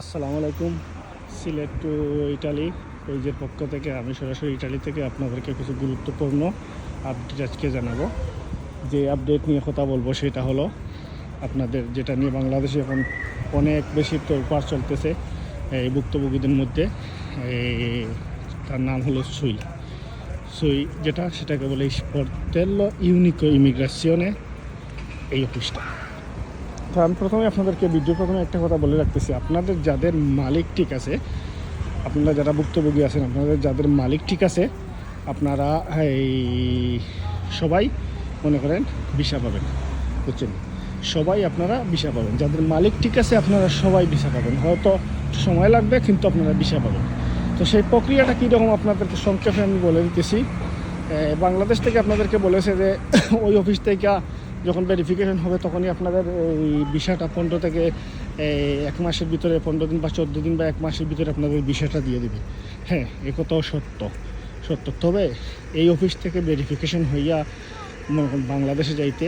আসসালামু আলাইকুম। Sylhet two Italy, পেজের পক্ষ থেকে আমি সরাসরি ইটালি থেকে আপনাদেরকে কিছু গুরুত্বপূর্ণ আপডেট আজকে জানাব। যে আপডেট নিয়ে কথা বলব সেটা হলো, আপনাদের যেটা নিয়ে বাংলাদেশে এখন অনেক বেশি তোলপাড় চলতেছে, এই ভুক্তভোগীদের মধ্যে তার নাম হলো সুই। সুই যেটা, সেটাকে বলে স্পর্তেল্লো ইউনিকো ইমিগ্রাসিওনে এই অফিসটা। তো আমি প্রথমে আপনাদেরকে ভিডিও প্রথমে একটা কথা বলে রাখতেছি। আপনাদের যাদের মালিক ঠিক আছে, আপনারা যারা ভুক্তভোগী আছেন, আপনাদের যাদের মালিক ঠিক আছে, আপনারা এই সবাই মনে করেন ভিসা পাবেন, বুঝছেন? সবাই আপনারা ভিসা পাবেন। যাদের মালিক ঠিক আছে, আপনারা সবাই ভিসা পাবেন। হয়তো সময় লাগবে, কিন্তু আপনারা ভিসা পাবেন। তো সেই প্রক্রিয়াটা কীরকম আপনাদেরকে সংক্ষেপে আমি বলে দিতেছি। বাংলাদেশ থেকে আপনাদেরকে বলেছে যে, ওই অফিস থেকে যখন ভেরিফিকেশন হবে, তখনই আপনাদের এই ভিসাটা পনেরো থেকে এক মাসের ভিতরে, পনেরো দিন বা চোদ্দ দিন বা এক মাসের ভিতরে আপনাদের ভিসাটা দিয়ে দেবে। হ্যাঁ এ কথাও সত্য। সত্য। তবে এই অফিস থেকে ভেরিফিকেশন হইয়া বাংলাদেশে যাইতে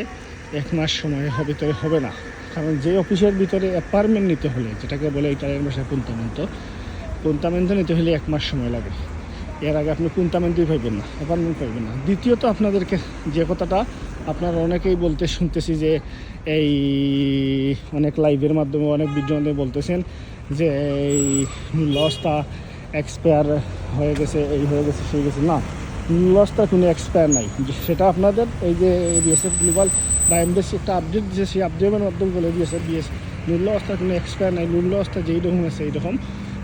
এক মাস সময় হবে ভিতরে হবে না। কারণ যে অফিসের ভিতরে অ্যাপার্টমেন্ট নিতে হলে, যেটাকে বলে ইটালিয়ান ভাষায় পুন্তামেন্ট পুন্তামেন্ট নিতে হলে এক মাস সময় লাগে। এর আগে আপনি পুন্তামেন্টই পাইবেন না অ্যাপার্টমেন্ট পাইবেন না। দ্বিতীয়ত আপনাদেরকে যে কথাটা আপনারা অনেকেই বলতে শুনতেছি যে এই অনেক লাইভের মাধ্যমে অনেক মাধ্যমে বলতেছেন যে এই লসটা এক্সপায়ার হয়ে গেছে, এই হয়ে গেছে, সেই গেছে। না লসটা কোনো এক্সপায়ার নাই। সেটা আপনাদের এই যে বিএসএফ গ্লোবাল বা এমবিএস একটা আপডেট দিয়েছে সেই আপডেটের মাধ্যমে বলে দিয়েছে বিএস মূল্য অবস্থা কোনো এক্সপায়ার নাই অবস্থা যেই রকম আছে এই রকম।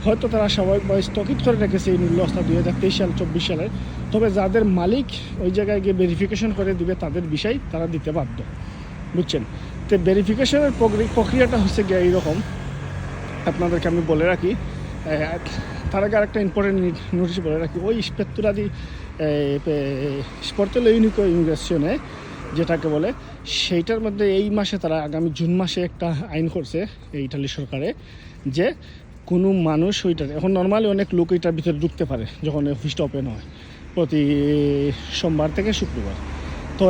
হয়তো তারা স্বাভাবিকভাবে স্থগিত করে রেখেছে এই মূল্য অবস্থা দুই হাজার তেইশ সাল চব্বিশ সালে তবে যাদের মালিক ওই জায়গায় গিয়ে ভেরিফিকেশন করে দিবে, তাদের বিষয় তারা দিতে বাধ্য। বুঝছেন? তো ভেরিফিকেশনের প্রক্রিয়াটা হচ্ছে গিয়ে এইরকম। আপনাদেরকে আমি বলে রাখি তার আগে আরেকটা ইম্পর্টেন্ট নোটিশ বলে রাখি। ওই স্পেত্তুরাদি স্পর্তেল ইউনিকো ইমিগ্রেশনে যেটাকে বলে, সেইটার মধ্যে এই মাসে তারা আগামী জুন মাসে একটা আইন করছে ইটালি সরকারে, যে কোনো মানুষ ওইটার এখন নর্মালি অনেক লোক এটার ভিতরে ঢুকতে পারে, যখন অফিসটা ওপেন হয়, প্রতি সোমবার থেকে শুক্রবার। তো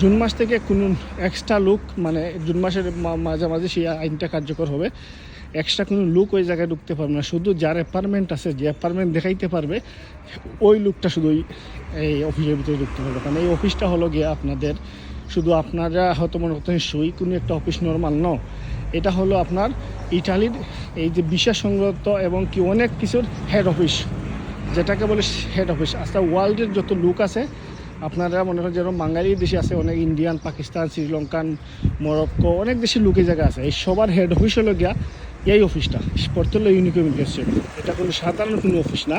জুন মাস থেকে কোনো এক্সট্রা লুক মানে জুন মাসের মাঝামাঝি সেই আইনটা কার্যকর হবে এক্সট্রা কোনো লুক ওই জায়গায় ঢুকতে পারবে না। শুধু যার অ্যাপার্টমেন্ট আছে, যে অ্যাপার্টমেন্ট দেখাইতে পারবে, ওই লুকটা শুধু এই অফিসের ভিতরে ঢুকতে পারবে। কারণ এই অফিসটা হলো গিয়ে আপনাদের, শুধু আপনারা হয়তো মনে করতেন সই কোনো একটা অফিস নর্মাল ন এটা হলো আপনার ইটালির এই যে বিশা সংগত এবং কি অনেক কিছুর হেড অফিস যেটাকে বলে হেড অফিস আচ্ছা ওয়ার্ল্ডের যত লুক আছে, আপনারা মনে করেন যেরকম বাঙালি দেশে আছে, অনেক ইন্ডিয়ান পাকিস্তান শ্রীলঙ্কান মরক্কো অনেক দেশে লুকে জায়গা আছে। এই সবার হেড অফিস হলো গিয়া এই অফিসটা স্পর্তল ইউনিক ইমিগ্রেশন এটা কোনো সাধারণ কোনো অফিস না।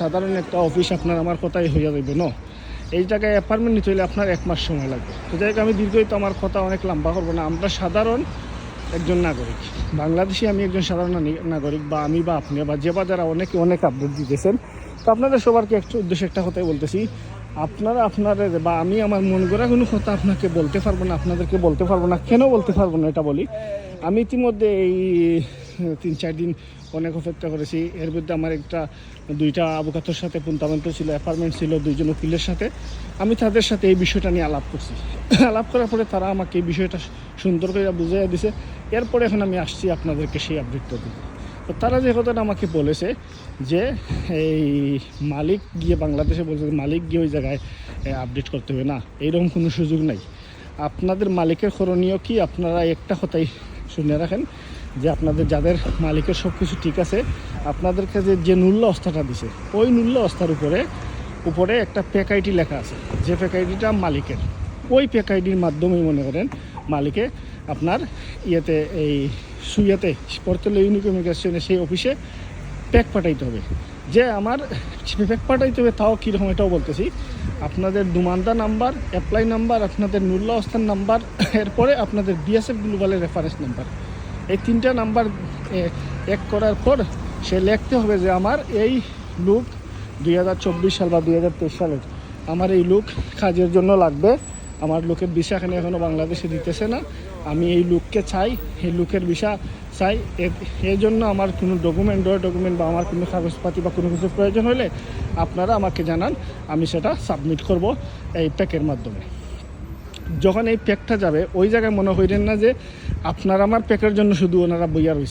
সাধারণ একটা অফিস আপনার আমার কথাই হয়ে যাবে ন? এই জায়গায় অ্যাপার্টমেন্ট নিতে হলে আপনার এক মাস সময় লাগবে। তো যাই আমি দীর্ঘই তো আমার কথা অনেক লম্বা করব না। আমরা সাধারণ একজন নাগরিক। বাংলাদেশে আমি একজন সাধারণ নাগরিক বা আমি বা আপনি বা যে বা যারা অনেকে, অনেক আপডেট দিতেছেন। তো আপনাদের সবারকে একটা উদ্দেশ্য একটা কথাই বলতেছি, আপনারা আপনাদের বা আমি আমার মন গড়া কোনো কথা আপনাকে বলতে পারব না, আপনাদেরকে বলতে পারব না, কেন বলতে পারব না এটা বলি। আমি ইতিমধ্যে এই তিন চার দিন অনেক অপেক্ষা করেছি। এর মধ্যে আমার একটা দুইটা আবুকাতর সাথে পুন্তামেন্ট ছিল, অ্যাপার্টমেন্ট ছিল, দুইজন উকিলের সাথে। আমি তাদের সাথে এই বিষয়টা নিয়ে আলাপ করছি। আলাপ করার পরে তারা আমাকে এই বিষয়টা সুন্দর করে বুঝিয়ে দিছে। এরপরে এখন আমি আসছি আপনাদেরকে সেই আপডেটটা দিতে। তো তারা যে কথাটা আমাকে বলেছে যে, এই মালিক গিয়ে বাংলাদেশে বলছে মালিক গিয়ে ওই জায়গায় আপডেট করতে হবে। না, এইরকম কোনো সুযোগ নাই। আপনাদের মালিকের করণীয় কি? আপনারা একটা কথাই শুনে রাখেন। যে আপনাদের যাদের মালিকের সব কিছু ঠিক আছে, আপনাদের কাছে যে মূল্য অস্থাটা দিছে, ওই মূল্য অস্থার উপরে উপরে একটা প্যাক আইডি লেখা আছে। যে প্যাক আইডিটা মালিকের, ওই প্যাক আইডির মাধ্যমে মনে করেন মালিকে আপনার ইয়েতে, এই সুইয়াতে স্পর্তল ইউনিক ইমিগ্রেশনে সেই অফিসে প্যাক পাঠাইতে হবে। যে আমার প্যাক পাঠাইতে হবে তাও কীরকম এটাও বলতেছি, আপনাদের দুমান্দা নাম্বার অ্যাপ্লাই নাম্বার, আপনাদের নুল্লা অস্থান নাম্বার, এরপরে আপনাদের বিএসএফ গ্লোবালের রেফারেন্স নাম্বার। এই তিনটা নাম্বার এক করার পর সে লিখতে হবে যে আমার এই লুক দুই হাজার চব্বিশ সাল বা দুই হাজার তেইশ সালের। আমার এই লুক কাজের জন্য লাগবে। আমার লোকের এখানে এখনও বাংলাদেশে দিতেছে না। আমি এই লুককে চাই, এই লুকের বিষা চাই। এর জন্য আমার কোনো ডকুমেন্ট ডকুমেন্ট বা আমার কোনো কাগজপাতি বা কোনো কিছু প্রয়োজন হলে আপনারা আমাকে জানান। আমি সেটা সাবমিট করব এই প্যাকের মাধ্যমে। যখন এই প্যাকটা যাবে, ওই জায়গায় মনে হইলেন না যে আপনার আমার প্যাকের জন্য শুধু ওনারা বইয়া রয়েছে।